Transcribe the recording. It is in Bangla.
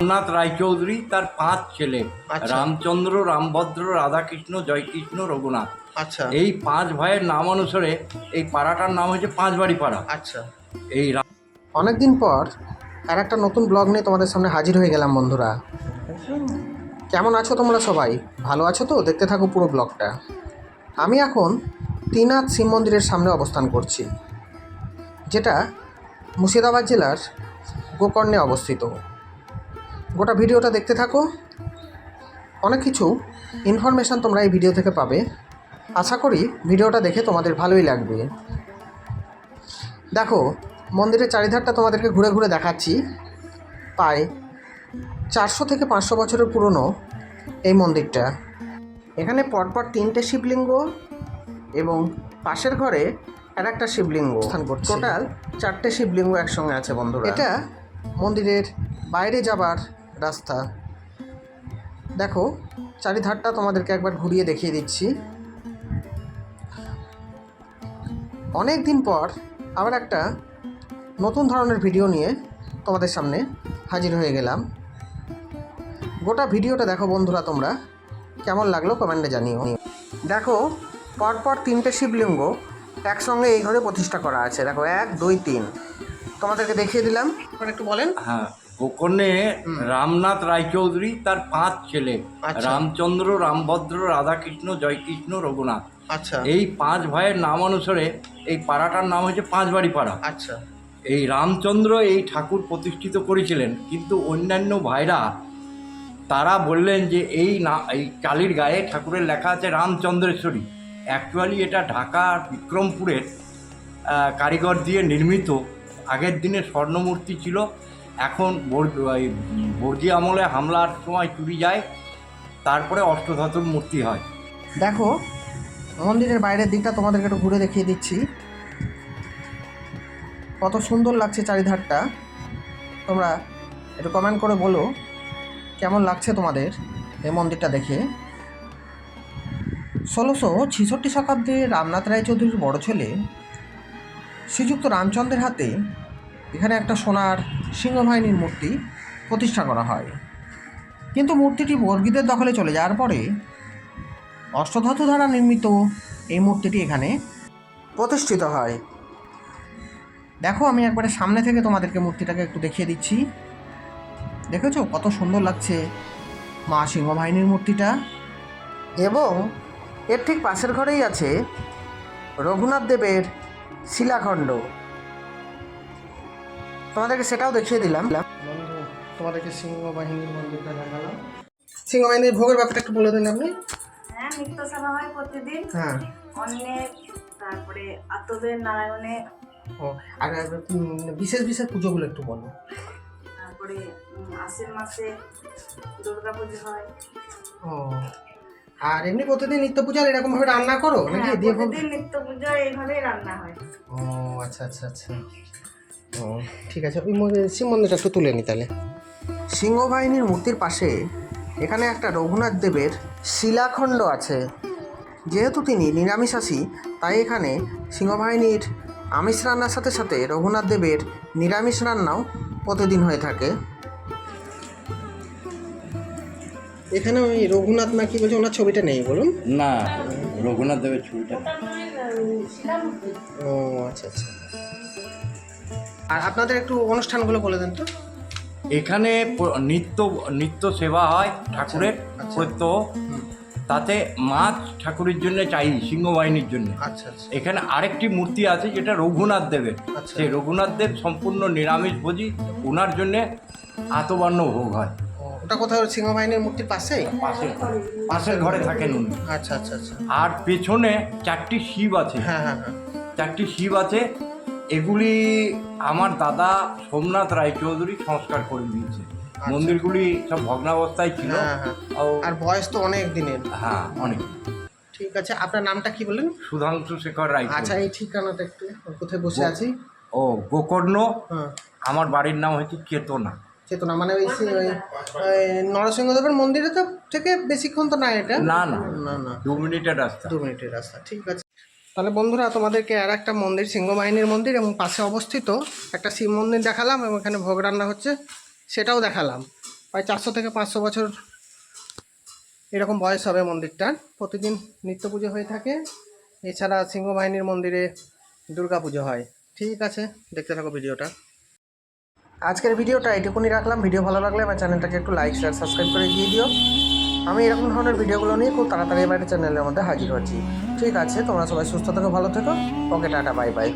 রামনাথ রায়চৌধুরী তার পাঁচ ছেলে আচ্ছা। রামচন্দ্র রামভদ্র রাধাকৃষ্ণ জয়কৃষ্ণ রঘুনাথ। আচ্ছা। এই পাঁচ ভাইয়ের নাম অনুসারে এই পাড়াটার নাম হচ্ছে পাঁচবাড়ি পাড়া আচ্ছা। এই অনেকদিন পর আর একটা নতুন ব্লগ নিয়ে তোমাদের সামনে হাজির হয়ে গেলাম বন্ধুরা। কেমন আছো তোমরা সবাই? ভালো আছো তো? দেখতে থাকো পুরো ব্লগটা। আমি এখন তিনাথ শিব মন্দিরের সামনে অবস্থান করছি যেটা মুর্শিদাবাদ জেলার গোকর্ণে অবস্থিত। গোটা ভিডিওটা দেখতে থাকো। অনেক কিছু ইনফরমেশান তোমরা এই ভিডিও থেকে পাবে। আশা করি ভিডিওটা দেখে তোমাদের ভালোই লাগবে। দেখো মন্দিরের চারিধারটা তোমাদেরকে ঘুরে ঘুরে দেখাচ্ছি। প্রায় চারশো থেকে পাঁচশো বছরের পুরনো এই মন্দিরটা। এখানে পরপর তিনটে শিবলিঙ্গ এবং পাশের ঘরে আর একটা শিবলিঙ্গ স্থান করছে। টোটাল চারটে শিবলিঙ্গ একসঙ্গে আছে বন্ধুরা। এটা মন্দিরের বাইরে যাবার রাস্তা। দেখো, চারিধারটা তোমাদেরকে একবার ঘুরিয়ে দেখিয়ে দিচ্ছি। অনেক দিন পর আবার একটা নতুন ধরনের ভিডিও নিয়ে তোমাদের সামনে হাজির হয়ে গেলাম। গোটা ভিডিওটা দেখো বন্ধুরা তোমরা, কেমন লাগল কমেন্টে জানিও। দেখো, পরপর তিনটে শিবলিঙ্গ একসঙ্গে এই ঘরে প্রতিষ্ঠা করা আছে। দেখো, এক, দুই, তিন। তোমাদেরকে দেখিয়ে দিলাম। একটু বলেন। হ্যাঁ গোকর্ণে রামনাথ রায়চৌধুরী তার পাঁচ ছেলে আচ্ছা। রামচন্দ্র রামভদ্র রাধাকৃষ্ণ জয়কৃষ্ণ রঘুনাথ। আচ্ছা। এই পাঁচ ভাইয়ের নাম অনুসারে এই পাড়াটার নাম হচ্ছে পাঁচবাড়ি পাড়া আচ্ছা। এই রামচন্দ্র এই ঠাকুর প্রতিষ্ঠিত করেছিলেন কিন্তু অন্যান্য ভাইরা তারা বললেন যে এই না এই কালির গায়ে ঠাকুরের লেখা আছে রামচন্দ্রেশ্বরী। অ্যাকচুয়ালি এটা ঢাকা বিক্রমপুরের কারিগর দিয়ে নির্মিত। আগের দিনে স্বর্ণমূর্তি ছিল এখন বর- এই বর্গী আমলে হামলার সময় চুরি যায়, তারপরে অষ্টধাতুর মূর্তি হয়। দেখো, মন্দিরের বাইরের দিকটা তোমাদেরকে একটু ঘুরে দেখিয়ে দিচ্ছি। কত সুন্দর লাগছে চারিধারটা। তোমরা একটু কমেন্ট করে বলো, কেমন লাগছে তোমাদের এই মন্দিরটা দেখে? ষোলোশো ছেষট্টি শতাব্দে রামনাথ রায় চৌধুরীর বড় ছেলে শ্রীযুক্ত রামচন্দ্রের হাতে এখানে একটা সোনার সিংহবাহিনীর মূর্তি প্রতিষ্ঠা করা হয়। কিন্তু মূর্তিটি বর্গীদের দখলে চলে যাওয়ার পরে অষ্টধাতু দ্বারা নির্মিত এই মূর্তিটি এখানে প্রতিষ্ঠিত হয়। দেখো, আমি একবারে সামনে থেকে তোমাদেরকে মূর্তিটাকে একটু দেখিয়ে দিচ্ছি। দেখেছ? কত সুন্দর লাগছে মা সিংহবাহিনীর মূর্তিটা। এবং এর ঠিক পাশের ঘরেই আছে রঘুনাথ দেবের শিলাখণ্ড। তোমাদেরকে সেটাও দেখিয়ে দিলাম। বন্ধু তোমাদেরকে সিংহবাহিনীর মন্দিরটা দেখালাম। সিংহবাহিনীর ভোগের ব্যাপারটা একটু বলে দিন আপনি। হ্যাঁ নিত্য সেবা হয় প্রতিদিন। হ্যাঁ। অন্যের তারপরে আতবের নারায়ণে। ও আর বিশেষ বিশেষ পুজোগুলো একটু বলো। তারপরে আশ্বিন মাসে দুর্গা পুজো হয়। ও আর এমনি প্রতিদিন নিত্য পূজার এরকম ভাবে রান্না করো? নাকি হ্যাঁ, দিয়ে প্রতিদিন নিত্য পুজো এইভাবেই রান্না হয়। ও আচ্ছা আচ্ছা আচ্ছা। ও ঠিক আছে। ওই মন্দির- শিব মন্দিরটা একটু তুলে নি তাহলে। সিংহবাহিনীর মূর্তির পাশে এখানে একটা রঘুনাথ দেবের শিলাখণ্ড আছে। যেহেতু তিনি নিরামিষাসী তাই এখানে সিংহবাহিনীর আমিষ রান্নার সাথে সাথে রঘুনাথ দেবের নিরামিষ রান্নাও প্রতিদিন হয়ে থাকে। এখানে ওই রঘুনাথ না কি বলছে? ওনার ছবিটা নেই বলুন। না রঘুনাথ দেবের ছবিটা ও আচ্ছা আচ্ছা। আর আপনাদের একটু অনুষ্ঠানগুলো বলে দেন তো। এখানে নিত্য নিত্য সেবা হয় ঠাকুরের আচ্ছা। প্রত্যহ। তাতে মাছ ঠাকুরের জন্য চাই সিংহবাহিনীর জন্য। আচ্ছা আচ্ছা। এখানে আরেকটি মূর্তি আছে যেটা রঘুনাথ দেবের। আচ্ছা। সেই রঘুনাথ দেব সম্পূর্ণ নিরামিষ ভোজি। ওনার জন্যে আতবান্ন ভোগ হয়। ওটা কোথাও সিংহবাহিনীর মূর্তির পাশে? পাশে পাশের ঘরে থাকেন উনি। আচ্ছা আচ্ছা আচ্ছা। আর পেছনে চারটি শিব আছে। হ্যাঁ হ্যাঁ হ্যাঁ। চারটি শিব আছে। এগুলি আমার দাদা সোমনাথ রায়চৌধুরী সংস্কার করে দিয়েছে। মন্দিরগুলি সব ভগ্নাবস্থায় ছিল। আচ্ছা। হ্যাঁ, হ্যাঁ। আর বয়স তো অনেক দিনের। হ্যাঁ অনেক। ঠিক আছে আপনার নামটা কি বললেন? সুধাংশু শেখর রায় আচ্ছা এই ঠিকানাটা একটু কোথায় বসে আছি? ও গোকর্ণ। হ্যাঁ। আমার বাড়ির নাম হচ্ছে চেতনা। চেতনা মানে ওই নরসিংহদেবের মন্দিরে তো থেকে বেশিক্ষণ তো না এটা? না না। না না। দু মিনিটের রাস্তা। দু মিনিটের রাস্তা ঠিক আছে। তাহলে বন্ধুরা, তোমাদেরকে আর একটা মন্দির, সিংহবাহিনীর মন্দির এবং পাশে অবস্থিত একটা শিব মন্দির দেখালাম এবং এখানে ভোগ রান্না হচ্ছে, সেটাও দেখালাম। প্রায় চারশো থেকে পাঁচশো বছর এরকম বয়স হবে মন্দিরটার। প্রতিদিন নিত্য পুজো হয়ে থাকে। এছাড়া সিংহবাহিনীর মন্দিরে দুর্গা পুজো হয়। ঠিক আছে, দেখতে থাকো ভিডিওটা। আজকের ভিডিওটা এটুকুনি রাখলাম। ভিডিও ভালো লাগলে আমার চ্যানেলটাকে একটু লাইক শেয়ার সাবস্ক্রাইব করে দিয়ে দিও। আমি এরকম ধরনের ভিডিওগুলো নিয়ে খুব তাড়াতাড়ি এবার চ্যানেলের মধ্যে হাজির হচ্ছি। ঠিক আছে, তোমরা সবাই সুস্থ থেকো, ভালো থেকো। ওকে টাটা বাই বাই